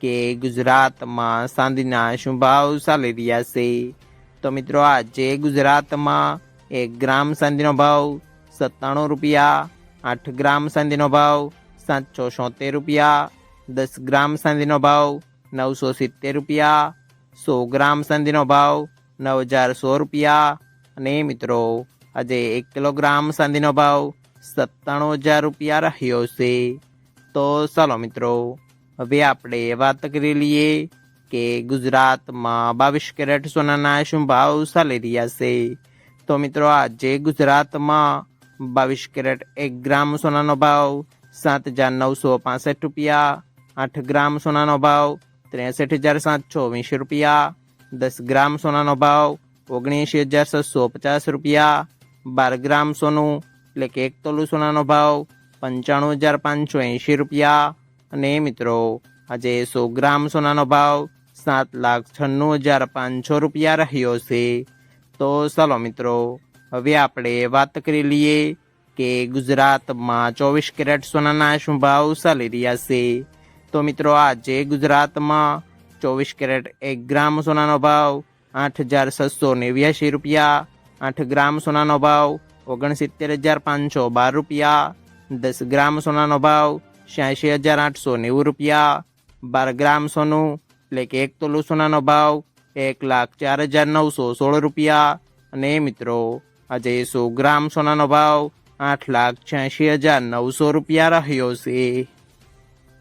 કે ગુજરાતમાં ચાંદીના શું ભાવ ચાલી રહ્યા છે. તો મિત્રો, આજે ગુજરાતમાં એક ગ્રામ ચાંદીનો ભાવ સત્તાણું રૂપિયા, આઠ ગ્રામ ચાંદીનો ભાવ સાતસો છોતેર રૂપિયા, દસ ગ્રામ ચાંદીનો ભાવ નવસો સિત્તેર રૂપિયા, સો ગ્રામ ચાંદીનો ભાવ નવ હજાર સો રૂપિયા. અને મિત્રો, આજે એક કિલોગ્રામ ચાંદીનો ભાવ સત્તાણું હજાર રૂપિયા રહ્યો છે. તો ચાલો મિત્રો હવે આપણે વાત કરી લઈએ કે ગુજરાતમાં બાવીસ કેરેટ સોનાના શું ભાવ ચાલી રહ્યા છે? તો મિત્રો આજે ગુજરાતમાં બાવીસ કેરેટ એક ગ્રામ સોનાનો ભાવ, સાત હજાર નવસો પાસઠ રૂપિયા, આઠ ગ્રામ સોનાનો ભાવ, ત્રેસઠ હજાર સાતસો વીસ રૂપિયા, દસ ગ્રામ સોનાનો ભાવ, ઓગણીસ હજાર છસો પચાસ રૂપિયા, બાર ગ્રામ સોનું, એટલે કે એક તોલું સોનાનો ભાવ, પંચાણું હજાર પાંચસો એંશી રૂપિયા અને મિત્રો, આજે સો ગ્રામ સોનાનો ભાવ સાત લાખ છન્નું હજાર પાંચસો રૂપિયા રહ્યો છે. તો ચાલો મિત્રો, હવે આપણે વાત કરી લઈએ કે ગુજરાતમાં ચોવીસ કેરેટ સોનાના શું ભાવ ચાલી રહ્યા છે. તો મિત્રો, આજે ગુજરાતમાં ચોવીસ કેરેટ એક ગ્રામ સોનાનો ભાવ આઠ હજાર છસો નેવ્યાસી રૂપિયા, આઠ ગ્રામ સોનાનો ભાવ ઓગણસિત્તેર હજાર પાંચસો બાર રૂપિયા, દસ ગ્રામ સોનાનો ભાવ છ્યાસી હજાર આઠસો નેવું રૂપિયા, બાર ગ્રામ સોનું, એટલે કે એક તોલું સોનાનો ભાવ, એક લાખ ચાર હજાર નવસો સોળ રૂપિયા. અને મિત્રો, આજે સો ગ્રામ સોનાનો ભાવ આઠ લાખ છ્યાસી હજાર નવસો રૂપિયા રહ્યો છે.